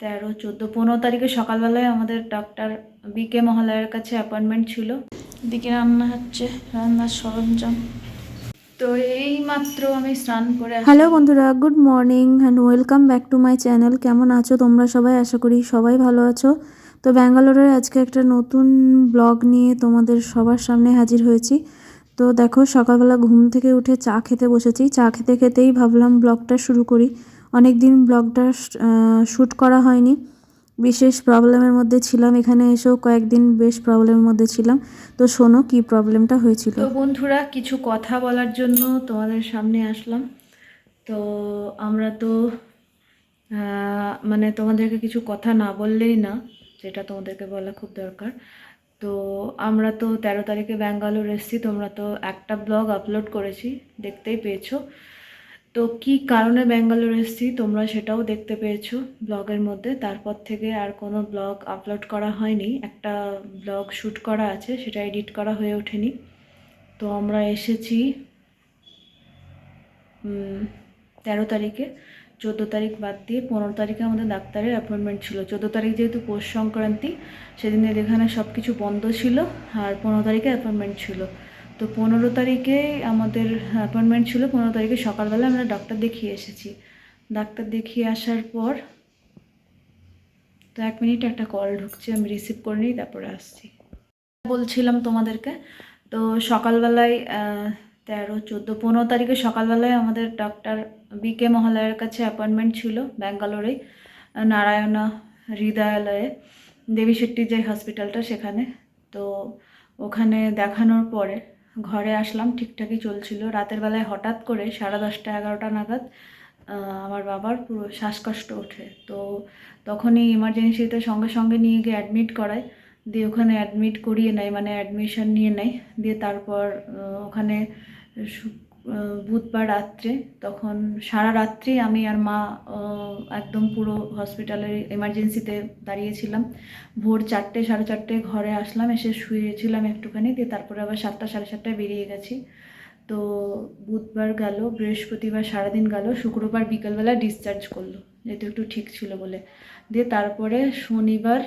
তেরো চোদ্দ পনেরো তারিখে সকালবেলায় আমাদের ডক্টর বি কে মহালয়ের কাছে অ্যাপয়েন্টমেন্ট ছিল। এদিকে রান্না হচ্ছে রান্নার সরঞ্জাম। তো এই মাত্র আমি স্নান করে হ্যালো বন্ধুরা good morning and welcome back to my channel কেমন আছো তোমরা সবাই? আশা করি সবাই ভালো আছো। তো ব্যাঙ্গালোরের আজকে একটা নতুন ব্লগ নিয়ে তোমাদের সবার সামনে হাজির হয়েছি। তো দেখো সকালবেলা ঘুম থেকে উঠে চা খেতে বসেছি। চা খেতে খেতেই ভাবলাম ব্লগটা শুরু করি। অনেক দিন ব্লগটা শ্যুট করা হয়নি। বিশেষ প্রবলেমের মধ্যে ছিলাম, এখানে এসেও কয়েকদিন বেশ প্রবলেমের মধ্যে ছিলাম। তো শোনো কি প্রবলেমটা হয়েছিল। তো বন্ধুরা, কিছু কথা বলার জন্য তোমাদের সামনে আসলাম। তো আমরা তো মানে তোমাদেরকে কিছু কথা না বললেই না, যেটা তোমাদেরকে বলা খুব দরকার। তো আমরা তো তেরো তারিখে ব্যাঙ্গালোর এসেছি, তোমরা তো একটা ব্লগ আপলোড করেছি, দেখতেই পেয়েছ। তো কি কারণে ব্যাঙ্গালোর এসেছি তোমরা সেটাও দেখতে পেয়েছ ব্লগের মধ্যে। তারপর থেকে আর কোনো ব্লগ আপলোড করা হয়নি। একটা ব্লগ শ্যুট করা আছে, সেটা এডিট করা হয়ে ওঠেনি। তো আমরা এসেছি তেরো তারিখে। চোদ্দ তারিখ বাদ দিয়ে পনেরো তারিখে আমাদের ডাক্তারের অ্যাপয়েন্টমেন্ট ছিল। চোদ্দ তারিখ যেহেতু পৌষ সংক্রান্তি সেদিনের এখানে সব কিছু বন্ধ ছিল আর পনেরো তারিখে অ্যাপয়েন্টমেন্ট ছিল। তো পনেরো তারিখে আমাদের অ্যাপয়েন্টমেন্ট ছিল, পনেরো তারিখে সকালবেলা আমরা ডাক্তার দেখিয়ে এসেছি। ডাক্তার দেখিয়ে আসার পর তো এক মিনিট একটা কল ঢুকছে, আমি রিসিভ করে নিই, তারপরে আসছি। বলছিলাম তোমাদেরকে, তো সকালবেলায় তেরো, চোদ্দ, পনেরো তারিখে সকালবেলায় আমাদের ডক্টর বি কে মহালয়ের কাছে অ্যাপয়েন্টমেন্ট ছিল ব্যাঙ্গালোরেই, নারায়ণা হৃদয়ালয়ে, দেবী শেট্টির যে হসপিটালটা সেখানে। তো ওখানে দেখানোর পরে ঘরে আসলাম, ঠিকঠাকই চলছিল। রাতের বেলায় হঠাৎ করে সাড়ে দশটা, এগারোটা নাগাদ আমার বাবার পুরো শ্বাসকষ্ট ওঠে। তো তখনই ইমার্জেন্সিতে সঙ্গে সঙ্গে নিয়ে গিয়ে অ্যাডমিট করায়। দিয়ে ওখানে অ্যাডমিট করিয়ে নেয় মানে অ্যাডমিশন নিয়ে নেয়। দিয়ে তারপর ওখানে বুধবার রাত্রে, তখন সারা রাত্রি আমি আর মা একদম পুরো হসপিটালের এমার্জেন্সিতে দাঁড়িয়েছিলাম। ভোর চারটে, সাড়ে চারটে ঘরে আসলাম, এসে শুয়েছিলাম একটুখানি, দিয়ে তারপরে আবার সাতটা, সাড়ে সাতটায় বেরিয়ে গেছি। তো বুধবার গেল, বৃহস্পতিবার সারাদিন গেল, শুক্রবার বিকেলবেলা ডিসচার্জ করল, যেহেতু একটু ঠিক ছিল বলে। দিয়ে তারপরে শনিবার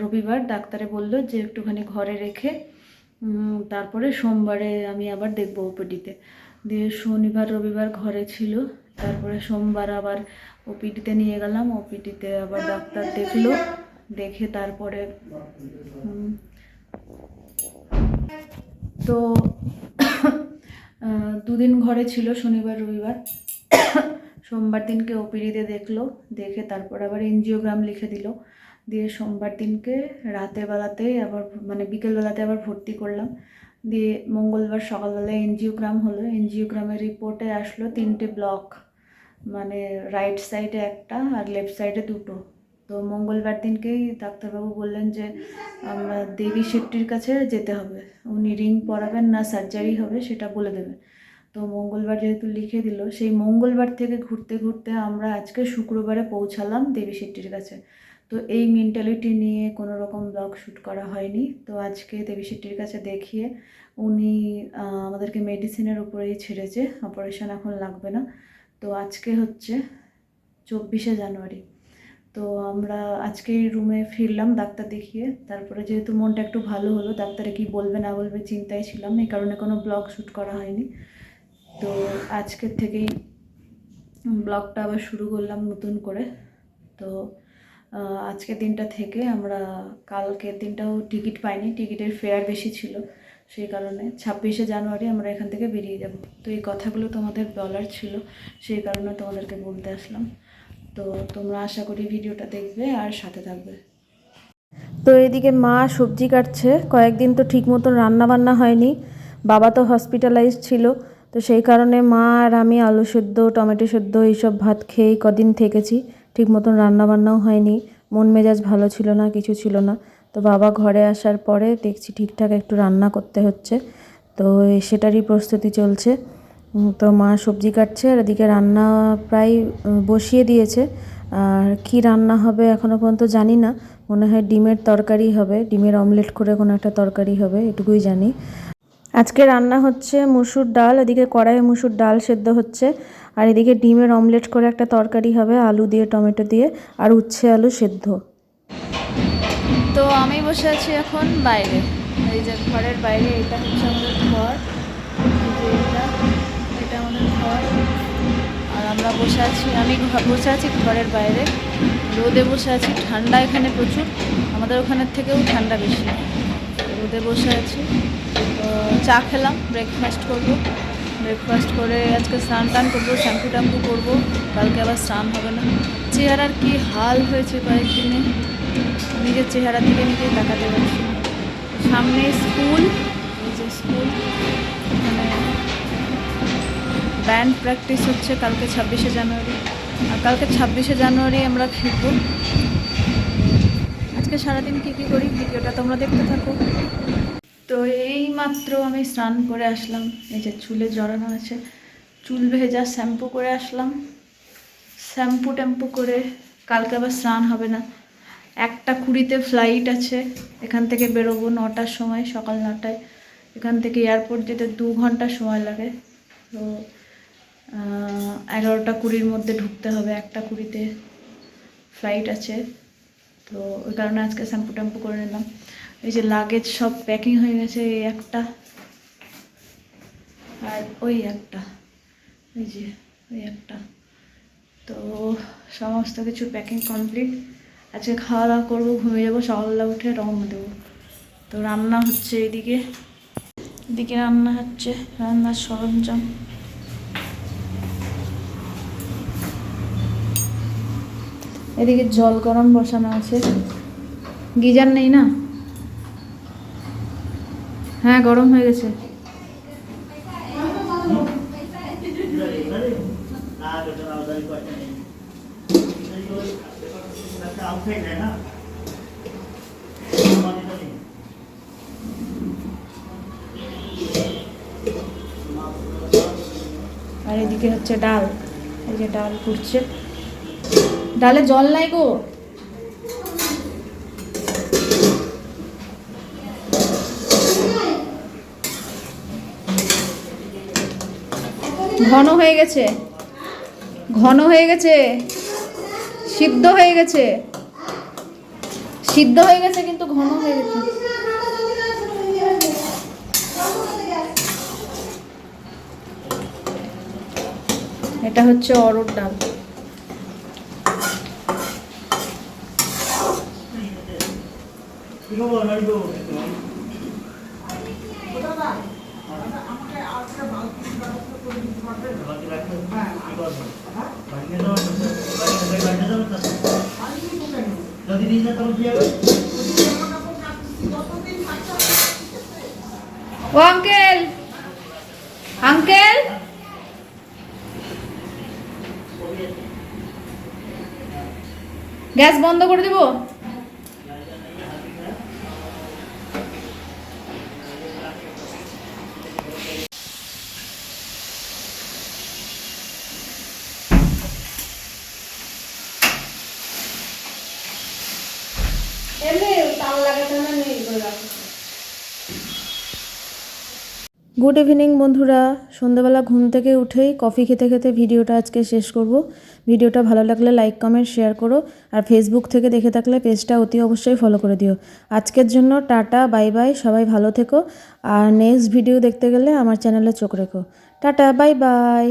রবিবার ডাক্তারে বলল যে একটুখানি ঘরে রেখে তারপরে সোমবারে আমি আবার দেখব ওপিডিতে। দিয়ে শনিবার, রবিবার ঘরে ছিল। তারপরে সোমবার আবার ওপিডিতে নিয়ে গেলাম। ওপিডিতে আবার ডাক্তার দেখল। দেখে তারপরে তো দুদিন ঘরে ছিল, শনিবার, রবিবার। সোমবার দিনকে ওপিডিতে দেখল। দেখে তারপর আবার এনজিওগ্রাম লিখে দিল। দিয়ে সোমবার দিনকে রাতের বেলাতেই আবার মানে বিকেলবেলাতে আবার ভর্তি করলাম। দিয়ে মঙ্গলবার সকালবেলায় এনজিওগ্রাম হলো। এনজিওগ্রামের রিপোর্টে আসলো তিনটে ব্লক মানে রাইট সাইডে একটা আর লেফট সাইডে দুটো। তো মঙ্গলবার দিনকেই ডাক্তারবাবু বললেন যে, আমরা দেবী শেট্টির কাছে যেতে হবে। উনি রিং পরাবেন না সার্জারি হবে, সেটা বলে দেবে তো মঙ্গলবার যেহেতু লিখে দিল, সেই মঙ্গলবার থেকে ঘুরতে ঘুরতে আমরা আজকে শুক্রবারে পৌঁছালাম দেবী শেট্টির কাছে। তো এই মেন্টালিটি নিয়ে কোনো রকম ব্লগ শ্যুট করা হয়নি। তো আজকে দেবী শেট্টির কাছে দেখিয়ে উনি আমাদেরকে মেডিসিনের উপরেই ছেড়েছে। অপারেশন এখন লাগবে না। তো আজকে হচ্ছে চব্বিশে জানুয়ারি। তো আমরা আজকেই রুমে ফিরলাম ডাক্তার দেখিয়ে। তারপরে যেহেতু মনটা একটু ভালো হলো, ডাক্তারে কি বলবে না বলবে চিন্তায় ছিলাম। এই কারণে কোনো ব্লগ শ্যুট করা হয়নি। তো আজকের থেকেই ব্লগটা আবার শুরু করলাম নতুন করে। তো আজকের দিনটা থেকে আমরা কালকের দিনটাও টিকিট পাইনি, টিকিটের ফেয়ার বেশি ছিল। সেই কারণে ছাব্বিশে জানুয়ারি আমরা এখান থেকে বেরিয়ে যাব। তো এই কথাগুলো তোমাদের বলার ছিল, সেই কারণে তোমাদেরকে বলতে আসলাম। তো তোমরা আশা করি ভিডিওটা দেখবে আর সাথে থাকবে। তো এদিকে মা সবজি কাটছে, কয়েকদিন তো ঠিক মতন রান্না বান্না হয়নি, বাবা তো হসপিটালাইজ ছিল। তো সেই কারণে মা আর আমি আলু সেদ্ধ, টমেটো সেদ্ধ, এইসব ভাত খেয়েই কদিন থেকেছি। ঠিক মতন রান্না বান্নাও হয়নি। মন মেজাজ ভালো ছিল না, কিছু ছিল না। তো বাবা ঘরে আসার পরে দেখছি ঠিকঠাক একটু রান্না করতে হচ্ছে। তো সেটারই প্রস্তুতি চলছে। তো মা সবজি কাটছে আর এদিকে রান্না প্রায় বসিয়ে দিয়েছে। আর কি রান্না হবে এখনও পর্যন্ত জানি না। মনে হয় ডিমের তরকারি হবে। ডিমের অমলেট করে কোনো একটা তরকারি হবে, এটুকুই জানি। আজকে রান্না হচ্ছে মুসুর ডাল, এদিকে কড়াইয়ে মুসুর ডাল সেদ্ধ হচ্ছে, আর এদিকে ডিমের অমলেট করে একটা তরকারি হবে, আলু দিয়ে, টমেটো দিয়ে, আর উচ্ছে আলু সেদ্ধ। তো আমি বসে আছি এখন বাইরে, এই যে ঘরের বাইরে, এটা হচ্ছে আমাদের ঘর এটা আমাদের ঘর, আর আমরা বসে আছি, আমি বসে আছি ঘরের বাইরে, রোদে বসে আছি, ঠান্ডা এখানে প্রচুর, আমাদের ওখানের থেকেও ঠান্ডা বেশি, রোদে বসে আছি, তো চা খেলাম ব্রেকফাস্ট করব। ব্রেকফাস্ট করে আজকে স্নান টান করব শ্যাম্পু ট্যাম্পু করব, কালকে আবার স্নান হবে না। চেহারার কি হাল হয়েছে কয়েকদিনে, নিজের চেহারা দিকে নিজেই তাকাতে পারছি সামনে স্কুল যে স্কুল মানে ব্যান্ড প্র্যাকটিস হচ্ছে কালকে ছাব্বিশে জানুয়ারি। আর কালকে ছাব্বিশে জানুয়ারি আমরা ফিরবো আজকে সারাদিন কী কী করি? ভিডিওটা তোমরা দেখতে থাকো। তো এই মাত্র আমি স্নান করে আসলাম। এই যে চুলে জড়ানো আছে। চুল ভেজা শ্যাম্পু করে আসলাম। শ্যাম্পু ট্যাম্পু করে কালকে আবার স্নান হবে না। একটা কুড়িতে ফ্লাইট আছে। এখান থেকে বেরোবো নটার সময়, সকাল নটায়। এখান থেকে এয়ারপোর্ট যেতে দু ঘণ্টা সময় লাগে। তো এগারোটা কুড়ির মধ্যে ঢুকতে হবে। একটা কুড়িতে ফ্লাইট আছে। তো ওই কারণে আজকে শ্যাম্পু ট্যাম্পু করে নিলাম। এই যে লাগেজ সব প্যাকিং হয়ে গেছে, এই একটা। আর ওই একটা ওই যে ওই একটা। তো সমস্ত কিছু প্যাকিং কমপ্লিট আজকে খাওয়া দাওয়া করব, ঘুমিয়ে যাব, সকালবেলা উঠে রওনা দেবো। তো রান্না হচ্ছে এদিকে। এদিকে রান্না হচ্ছে, রান্নার সরঞ্জাম। এদিকে জল গরম বসানো আছে। গিজার নেই না? হ্যাঁ গরম হয়ে গেছে। আর এদিকে হচ্ছে ডাল। এই যে ডাল ফুটছে ডালে জল নাই গো। ঘন হয়ে গেছে। ঘন হয়ে গেছে। সিদ্ধ হয়ে গেছে। সিদ্ধ হয়ে গেছে কিন্তু ঘন হয়ে গেছে। এটা হচ্ছে অরড় ডাল। ও আঙ্কেল আঙ্কেল? গ্যাস বন্ধ করে দিব? গুড ইভিনিং বন্ধুরা। সন্ধ্যাবেলা ঘুম থেকে উঠেই কফি খেতে খেতে ভিডিওটা আজকে শেষ করব। ভিডিওটা ভালো লাগলে লাইক কমেন্ট শেয়ার করো। আর ফেসবুক থেকে দেখে থাকলে পেজটা অতি অবশ্যই ফলো করে দিও। আজকের জন্য টাটা বাই বাই সবাই ভালো থেকো। আর নেক্সট ভিডিও দেখতে গেলে আমার চ্যানেলে চোখ রেখো। Tata bye bye